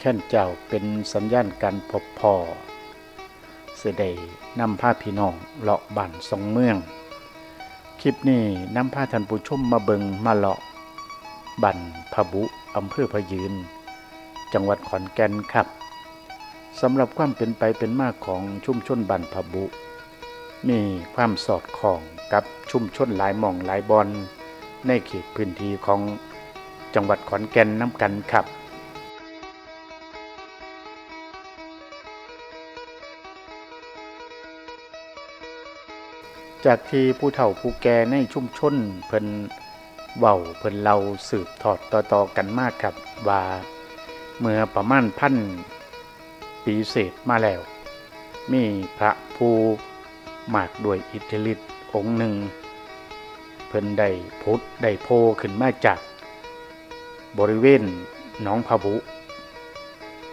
แค่นเจ้าเป็นสัญญาณการพบพอเสด็จนำผ้าพี่น้องเลาะบ้านสองเมือง คลิปนี้นำผ้าท่านผู้ชมมาเบิงมาเลาะบันพะบุอำเภอพยืน จังหวัดขอนแก่นครับสำหรับความเป็นไปเป็นมากของชุมชนบันพะบุ มีความสอดคล้องกับชุมชนหลายหม่องหลายบอนในเขตพื้นที่ของจังหวัดขอนแก่นน้ำกันครับ จากที่ผู้เฒ่าผู้แก่ในชุมชนเพิ่นเว้าเพิ่นเล่าสืบทอดต่อๆกันมากครับว่าเมื่อประมาณพันปีเศษมาแล้ว มีพระผู้มากด้วยอิทธิฤทธิ์องค์หนึ่ง เพิ่นได้พุทธได้โพขึ้นมาจาก บริเวณหนองพะบุ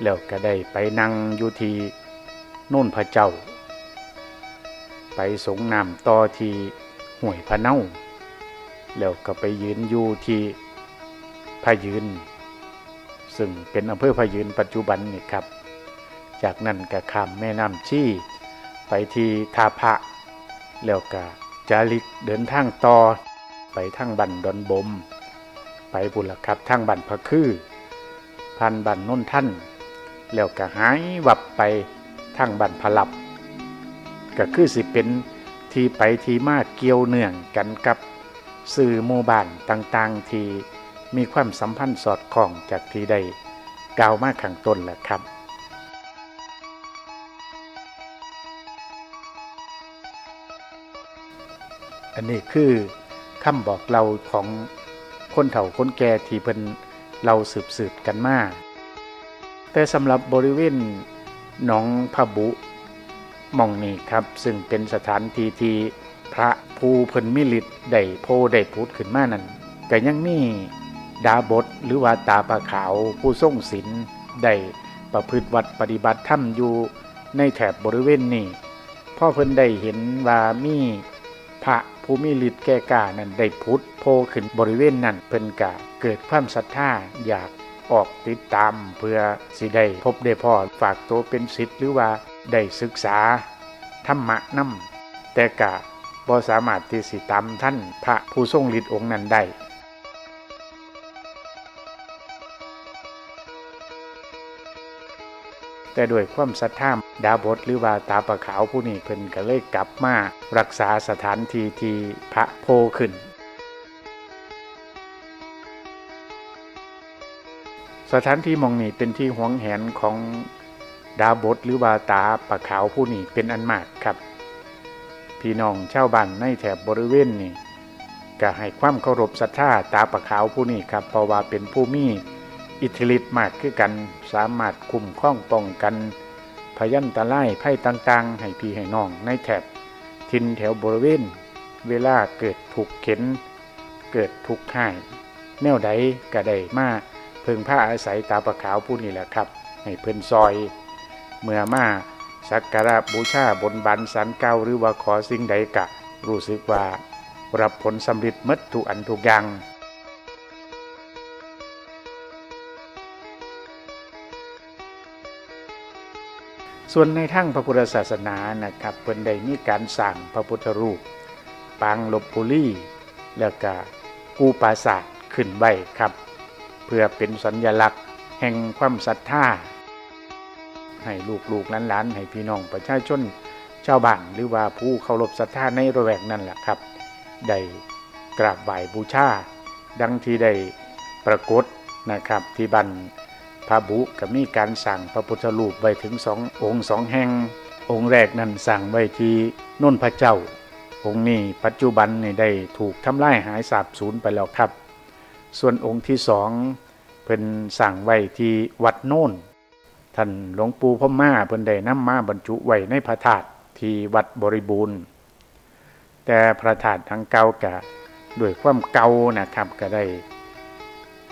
แล้วก็ได้ไปนั่งอยู่ที่โน่นพระเจ้า ไปสงน้ำต่อที่ห้วยพะเน่าแล้วก็ไปยืนอยู่ที่พะยืน ซึ่งเป็นอำเภอพะยืนปัจจุบันนี่ครับ จากนั้นก็ข้ามแม่น้ำชี่ ไปที่ทาพระแล้วก็จาริกเดินทางต่อ ไปทางบันดอนบม ไปบุรครับทางบันพะคือพันบันน้นท่าน แล้วก็หายวับไปทางบันพะลับ ก็คือสิเป็นที่ไปที่มาเกี่ยวเนื่องกันกับสื่อหมู่บ้านต่างๆ ที่มีความสัมพันธ์สอดคล้องจากที่ได้กล่าวมาข้างต้นแหละครับอันนี้คือคำบอกเราของคนเฒ่าคนแก่ที่เพิ่นเราสืบสืบกันมา แต่สำหรับบริเวณหนองพะบุ มองนี้ครับ ซึ่งเป็นสถานที่ที่พระภูเพิ่นมิลิตได้โพได้พูดขึ้นมานั้นก็ยังมีดาบทหรือว่าตาปะขาวผู้ทรงศีลได้ประพฤติวัดปฏิบัติธรรมอยู่ในแถบบริเวณนี้พ่อเพิ่นได้เห็นว่ามีพระภูมิฤทธิ์แก่กานั้นได้พุทธโพขึ้นบริเวณนั้นเพิ่นกะเกิดความศรัทธาอยากออกติดตามเพื่อสิได้พบได้พ่อฝากตัวเป็นศิษย์หรือว่า ได้ศึกษาธรรมะนำแต่กะบ่สามารถที่สิตามท่านพระผู้ทรงฤทธิ์องค์นั้นได้แต่ด้วยความศรัทธาดาบทหรือว่าตาประขาวผู้นี้เพิ่นก็เลยกลับมารักษาสถานที่ที่พระโพขึ้น สถานที่มองนี้เป็นที่หวงแหนของ ดาบทหรือว่าตาปะขาวผู้นี้เป็นอันมากครับ พี่น้องชาวบ้านในแถบบริเวณนี้ก็ให้ความเคารพศรัทธาตาปะขาวผู้นี้ครับเพราะว่าเป็นผู้มีอิทธิฤทธิ์มากคือกัน สามารถคุมครองป้องกัน พยันตรายภัยต่างๆ ให้พี่ให้น้องในแถบทินแถวบริเวณ เวลาเกิดถูกเข็น เกิดทุกข์ให้แนวใดก็ได้มาเพึงผ้าอาศัยตาปะขาวผู้นี้แหละครับ ให้เพิ่นซอย เมื่อมาสักการะบูชาบนบันสันเก่าหรือว่าขอสิ่งใดกะ รู้สึกว่ารับผลสำเร็จหมดทุกอันทุกอย่างส่วนในทางพระพุทธศาสนานะครับเพิ่นได้มีการสร้างพระพุทธรูป ปางลบบุรีแล้วก็กูปราสาทขึ้นไว้ครับ เพื่อเป็นสัญลักษณ์แห่งความศรัทธา ให้ลูกๆหลานๆให้พี่น้องประชาชนชาวบ้านหรือว่าผู้เคารพศรัทธาในระแวกนั่นแหละครับได้กราบไหว้บูชาดังที่ได้ปรากฏนะครับที่บันพระบุก็มีการสั่งพระพุทธรูปไว้ถึงสององค์สองแห่ง องค์แรกนั้นสั่งไว้ที่น่นพระเจ้า องค์นี้ปัจจุบันนี่ได้ถูกทำลายหายสาบสูญไปแล้วครับ ส่วนองค์ที่สองเป็นสั่งไว้ที่วัดโน่น ท่านหลวงปู่พ่อมาเพิ่นได้นำมาบรรจุไว้ในพระธาตุที่วัดบริบูรณ์ แต่พระธาตุทางเก่ากะด้วยความเก่านะครับก็ได้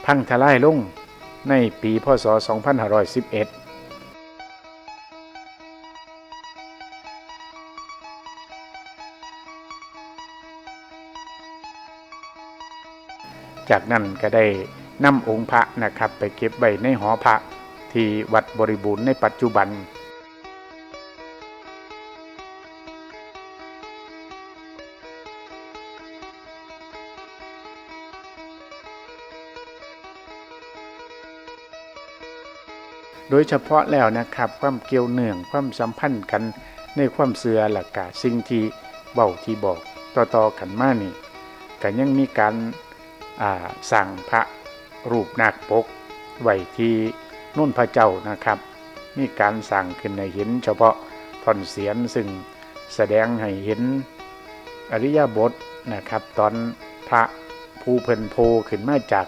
พังทลายลงในปีพศ 2511จากนั้นก็ได้นำองค์พระนะครับ ไปเก็บไว้ในหอพระ ที่วัดบริบูรณ์ในปัจจุบัน โดยเฉพาะแล้วนะครับความเกี่ยวเนื่องความสัมพันธ์กันในความเสือหลักกะสิ่งที่เบาที่บอกต่อๆกันมานี่ก็ยังมีการสั่งพระรูปนาคปกไว้ที่ นุ่นพระเจ้านะครับ มีการสั่งขึ้นให้เห็น เฉพาะท่อนเสียนซึ่งแสดงให้เห็นอริยบทนะครับ ตอนพระภูเพิ่นโพขึ้นมาจาก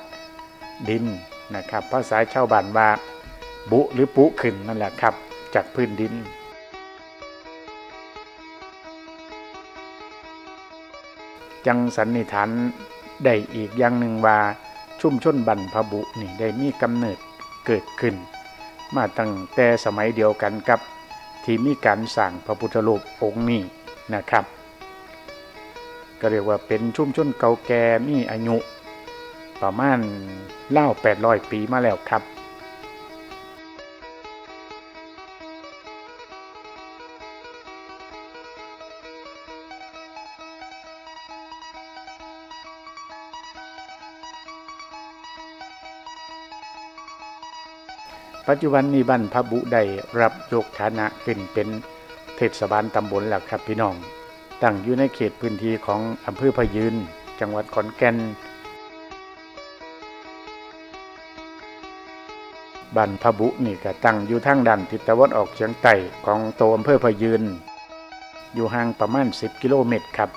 ดินนะครับ ภาษาชาวบ้านว่าบุหรือปุขึ้นนั่นแหละครับ จากพื้นดินจังสันนิฐานได้อีกอย่างหนึ่งว่าชุ่มชนบรรพบุนี่ได้มีกำเนิด เกิดขึ้น มาตั้งแต่สมัยเดียวกันกับที่มีการสั่งพระพุทธรูปองค์นี้นะครับ ก็เรียกว่าเป็นชุ่มชนเก่าแก่มีอายุ ประมาณเล่า800 ปีมาแล้วครับ ปัจจุบันนี้บ้านพระบุได้รับยกฐานะขึ้นเป็นเทศบาลตำบลแล้วครับพี่น้อง ตั้งอยู่ในเขตพื้นที่ของอำเภอพยืน จังหวัดขอนแก่นบ้านพะบุนี่ก็ตั้งอยู่ทางด้านทิศตะวันออกเฉียงใต้ของตัวอำเภอพยืน อยู่ห่างประมาณ 10 กิโลเมตรครับ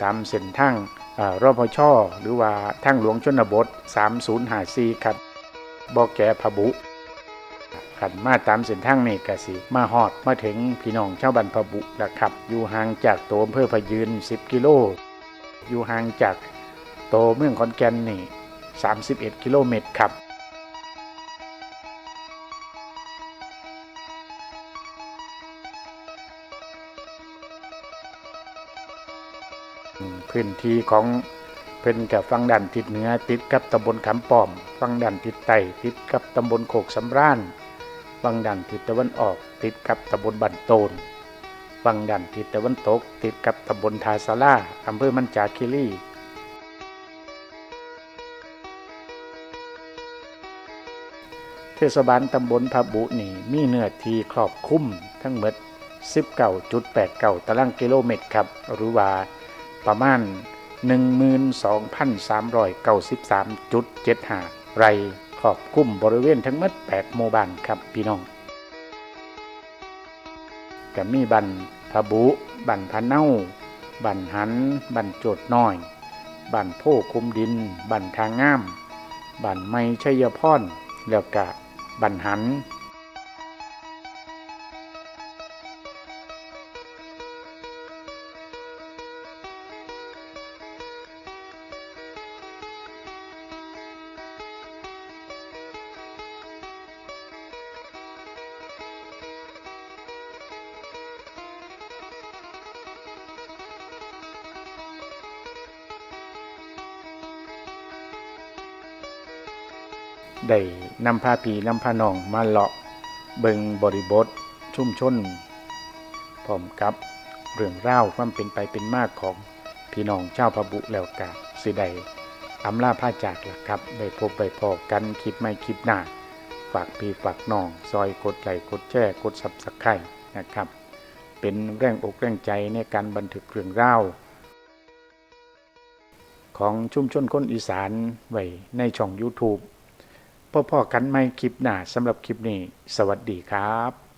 ตามเส้นทางอ่ารพชหรือว่าทางหลวงชนบท 3054 ครับบ่อแก่พะบุ ขันมาตามเส้นทางนี้กสิมาฮอดมาถึงพี่น้องชาวบันพบุแล้วครับ อยู่ห่างจากตัวอำเภอพยืน 10 กิโล อยู่ห่างจากโตวเมืองขอนแก่นนี่31 กิโลเมตรครับพื้นที่ของเพิ่นกับฟังด้านทิศเหนือติดกับตำบลขำป้อม ฟังด้านทิศใต้ติดกับตำบลโคกสำราญ ฝั่งด้านทิศตะวันออกติดกับตำบลบันโตนฝั่งด้านทิศตะวันตก ติดกับตำบลทาสาราอำเภอมันจาคิรีเทศบาลตำบลพระบุนี่มีเนื้อที่ครอบคลุมทั้งหมด19.89ตารางกิโลเมตรครับ หรือว่าประมาณ 12,393.75 ไร ครอบคลุมบริเวณทั้งหมด8หมู่บ้านครับพี่น้องก็มีบันพะบุบันพะเน่าบันหัน บันโจดน้อย บันโพคุมดิน บันทางงาม บันไม้ชัยพรแล้วก็บันหัน ได้นำพาพีนำพานองมาเลาะเบิงบริบท ชุ่มชนพร้อมกับเรื่องเล่าความเป็นไปเป็นมากของพี่น้องเจ้าพระบุแล้วกาสิได้อำลาผ้าจากล่ะครับได้พบไปพอกันคลิปไม่คลิปหน้า ฝากพี่ฝากน้อง ซอยกดไลค์กดแชร์กดซับสไครต์นะครับ เป็นแรงอกแรงใจในการบันทึกเรื่องเล่าของชุมชนคนอีสานไว้ในช่อง YouTube พ่อๆกันไม่คลิปหน้าสำหรับคลิปนี้ สวัสดีครับ